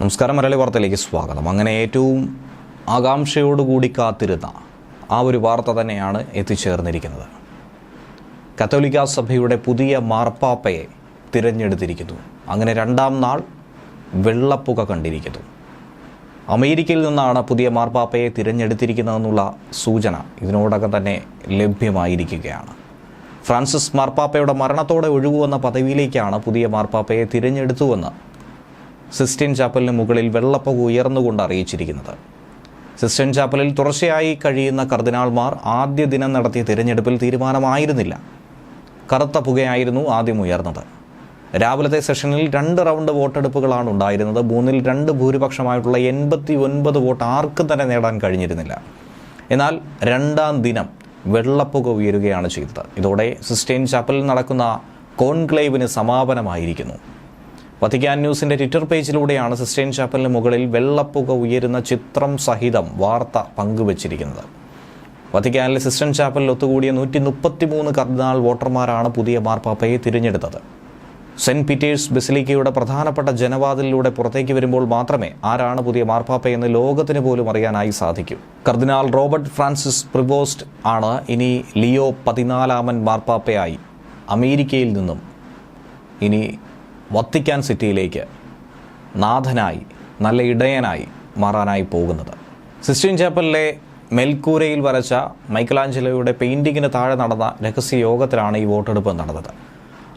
നമസ്കാരം മലയാളി വാർത്തയിലേക്ക് സ്വാഗതം. അങ്ങനെ ഏറ്റവും ആകാംക്ഷയോടുകൂടി കാത്തിരുന്ന ആ ഒരു വാർത്ത തന്നെയാണ് എത്തിച്ചേർന്നിരിക്കുന്നത്. കത്തോലിക്ക സഭയുടെ പുതിയ മാർപ്പാപ്പയെ തിരഞ്ഞെടുത്തിരിക്കുന്നു. അങ്ങനെ രണ്ടാം നാൾ വെള്ളപ്പുക കണ്ടിരിക്കുന്നു. അമേരിക്കയിൽ നിന്നാണ് പുതിയ മാർപ്പാപ്പയെ തിരഞ്ഞെടുത്തിരിക്കുന്നതെന്നുള്ള സൂചന ഇതിനോടകം തന്നെ ലഭ്യമായിരിക്കുകയാണ്. ഫ്രാൻസിസ് മാർപ്പാപ്പയുടെ മരണത്തോടെ ഒഴിവുവന്ന പദവിയിലേക്കാണ് പുതിയ മാർപ്പാപ്പയെ തിരഞ്ഞെടുത്തുവെന്ന് സിസ്റ്റീൻ ചാപ്പലിന് മുകളിൽ വെള്ളപ്പുക ഉയർന്നുകൊണ്ട് അറിയിച്ചിരിക്കുന്നത്. സിസ്റ്റീൻ ചാപ്പലിൽ തുടർച്ചയായി കഴിയുന്ന കർദിനാൾമാർ ആദ്യ ദിനം നടത്തിയ തിരഞ്ഞെടുപ്പിൽ തീരുമാനമായിരുന്നില്ല. കറുത്ത പുകയായിരുന്നു ആദ്യം ഉയർന്നത്. രാവിലത്തെ സെഷനിൽ രണ്ട് റൗണ്ട് വോട്ടെടുപ്പുകളാണ് ഉണ്ടായിരുന്നത്. മൂന്നിൽ രണ്ട് ഭൂരിപക്ഷമായിട്ടുള്ള എൺപത്തി ഒൻപത് വോട്ട് ആർക്കും തന്നെ നേടാൻ കഴിഞ്ഞിരുന്നില്ല. എന്നാൽ രണ്ടാം ദിനം വെള്ളപ്പുക ഉയരുകയാണ് ചെയ്തത്. ഇതോടെ സിസ്റ്റൈൻ ചാപ്പലിൽ നടക്കുന്ന കോൺക്ലേവിന് സമാപനമായിരിക്കുന്നു. വത്തിക്കാൻ ന്യൂസിന്റെ ട്വിറ്റർ പേജിലൂടെയാണ് സിസ്റ്റൈൻ ചാപ്പലിന് മുകളിൽ വെള്ളപ്പുക ഉയരുന്ന ചിത്രം സഹിതം വാർത്ത പങ്കുവച്ചിരിക്കുന്നത്. വത്തിക്കാനിലെ സിസ്റ്റൻ ചാപ്പലിൽ ഒത്തുകൂടിയ നൂറ്റി മുപ്പത്തിമൂന്ന് കർദിനാൾ വോട്ടർമാരാണ് പുതിയ മാർപ്പാപ്പയെ തിരഞ്ഞെടുത്തത്. സെന്റ് പീറ്റേഴ്സ് ബെസിലിക്കയുടെ പ്രധാനപ്പെട്ട ജനവാതിലിലൂടെ പുറത്തേക്ക് വരുമ്പോൾ മാത്രമേ ആരാണ് പുതിയ മാർപ്പാപ്പയെന്ന് ലോകത്തിന് പോലും അറിയാനായി സാധിക്കൂ. കർദിനാൾ റോബർട്ട് ഫ്രാൻസിസ് പ്രിബോസ്റ്റ് ആണ് ഇനി ലിയോ പതിനാലാമൻ മാർപ്പാപ്പയായി അമേരിക്കയിൽ നിന്നും ഇനി വത്തിക്കാൻ സിറ്റിയിലേക്ക് നാഥനായി നല്ല ഇടയനായി മാറാനായി പോകുന്നത്. സിസ്റ്റീൻ ചാപ്പലിലെ മെൽക്കൂരയിൽ വരച്ച മൈക്കലാഞ്ചലോയുടെ പെയിന്റിങ്ങിന് താഴെ നടന്ന രഹസ്യ യോഗത്തിലാണ് ഈ വോട്ടെടുപ്പ് നടന്നത്.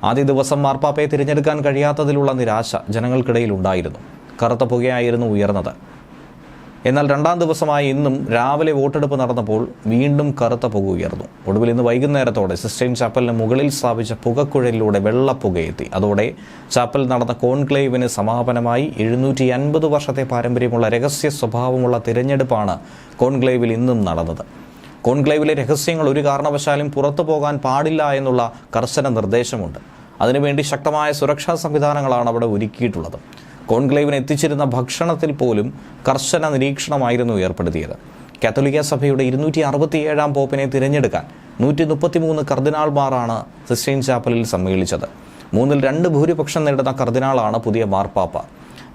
ആദ്യ ദിവസം മാർപ്പാപ്പയെ തിരഞ്ഞെടുക്കാൻ കഴിയാത്തതിലുള്ള നിരാശ ജനങ്ങൾക്കിടയിൽ ഉണ്ടായിരുന്നു. കറുത്ത പുകയായിരുന്നു ഉയർന്നത്. എന്നാൽ രണ്ടാം ദിവസമായ ഇന്നും രാവിലെ വോട്ടെടുപ്പ് നടന്നപ്പോൾ വീണ്ടും കറുത്ത പുക ഉയർന്നു. ഒടുവിൽ ഇന്ന് വൈകുന്നേരത്തോടെ സിസ്റ്റൈൻ ചാപ്പലിന് മുകളിൽ സ്ഥാപിച്ച പുകക്കുഴലിലൂടെ വെള്ളപ്പുകയെത്തി അതോടെ ചാപ്പൽ നടന്ന കോൺക്ലേവിന് സമാപനമായി എഴുന്നൂറ്റി അൻപത് വർഷത്തെ പാരമ്പര്യമുള്ള രഹസ്യ സ്വഭാവമുള്ള തിരഞ്ഞെടുപ്പാണ് കോൺക്ലേവിൽ ഇന്നും നടന്നത്. കോൺക്ലേവിലെ രഹസ്യങ്ങൾ ഒരു കാരണവശാലും പുറത്തു പോകാൻ പാടില്ല എന്നുള്ള കർശന നിർദ്ദേശമുണ്ട്. അതിനുവേണ്ടി ശക്തമായ സുരക്ഷാ സംവിധാനങ്ങളാണ് അവിടെ ഒരുക്കിയിട്ടുള്ളത്. കോൺക്ലേവിന് എത്തിച്ചിരുന്ന ഭക്ഷണത്തിൽ പോലും കർശന നിരീക്ഷണമായിരുന്നു ഏർപ്പെടുത്തിയത്. കാത്തോലിക്ക സഭയുടെ ഇരുന്നൂറ്റി അറുപത്തിയേഴാം പോപ്പിനെ തിരഞ്ഞെടുക്കാൻ നൂറ്റി മുപ്പത്തിമൂന്ന് കർദിനാൾമാരാണ് സിസ്റ്റൈൻ ചാപ്പലിൽ സമ്മേളിച്ചത്. മൂന്നിൽ രണ്ട് ഭൂരിപക്ഷം നേടുന്ന കർദിനാളാണ് പുതിയ മാർപ്പാപ്പ.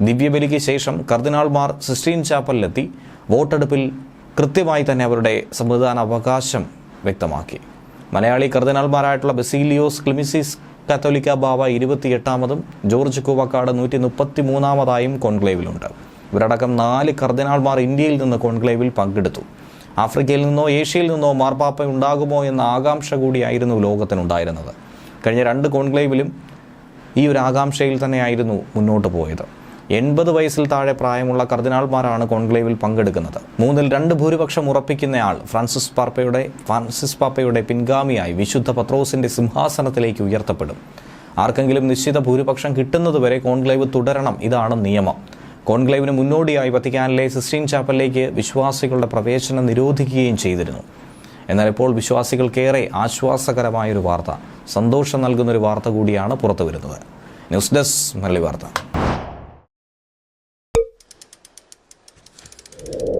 ദിവ്യബലിക്ക് ശേഷം കർദിനാൾമാർ സിസ്റ്റീൻ ചാപ്പലിലെത്തി വോട്ടെടുപ്പിൽ കൃത്യമായി തന്നെ അവരുടെ സമ്മതിദാന അവകാശം വ്യക്തമാക്കി. മലയാളി കർദിനാൾമാരായിട്ടുള്ള ബസീലിയോസ് ക്ലിമിസിസ് കാത്തോലിക്ക ബാവ ഇരുപത്തിയെട്ടാമതും ജോർജ് കൂവക്കാട് നൂറ്റി മുപ്പത്തി മൂന്നാമതായും കോൺക്ലേവിലുണ്ട്. ഇവരടക്കം നാല് കർദിനാൾമാർ ഇന്ത്യയിൽ നിന്ന് കോൺക്ലേവിൽ പങ്കെടുത്തു. ആഫ്രിക്കയിൽ നിന്നോ ഏഷ്യയിൽ നിന്നോ മാർപ്പാപ്പ ഉണ്ടാകുമോ എന്ന ആകാംക്ഷ കൂടിയായിരുന്നു ലോകത്തിനുണ്ടായിരുന്നത്. കഴിഞ്ഞ രണ്ട് കോൺക്ലേവിലും ഈ ഒരു ആകാംക്ഷയിൽ തന്നെയായിരുന്നു മുന്നോട്ട് പോയത്. എൺപത് വയസ്സിൽ താഴെ പ്രായമുള്ള കർദിനാൾമാരാണ് കോൺക്ലേവിൽ പങ്കെടുക്കുന്നത്. മൂന്നിൽ രണ്ട് ഭൂരിപക്ഷം ഉറപ്പിക്കുന്നയാൾ ഫ്രാൻസിസ് പാർപ്പയുടെ ഫ്രാൻസിസ് പാപ്പയുടെ പിൻഗാമിയായി വിശുദ്ധ പത്രോസിന്റെ സിംഹാസനത്തിലേക്ക് ഉയർത്തപ്പെടും. ആർക്കെങ്കിലും നിശ്ചിത ഭൂരിപക്ഷം കിട്ടുന്നതുവരെ കോൺക്ലേവ് തുടരണം. ഇതാണ് നിയമം. കോൺക്ലേവിന് മുന്നോടിയായി വത്തിക്കാനിലെ സിസ്റ്റീൻ ചാപ്പലിലേക്ക് വിശ്വാസികളുടെ പ്രവേശനം നിരോധിക്കുകയും ചെയ്തിരുന്നു. എന്നാൽ ഇപ്പോൾ വിശ്വാസികൾക്കേറെ ആശ്വാസകരമായൊരു വാർത്ത സന്തോഷം നൽകുന്നൊരു വാർത്ത കൂടിയാണ് പുറത്തു വരുന്നത് ന്യൂസ് ഡെസ്ക് മല്ലി വാർത്ത. you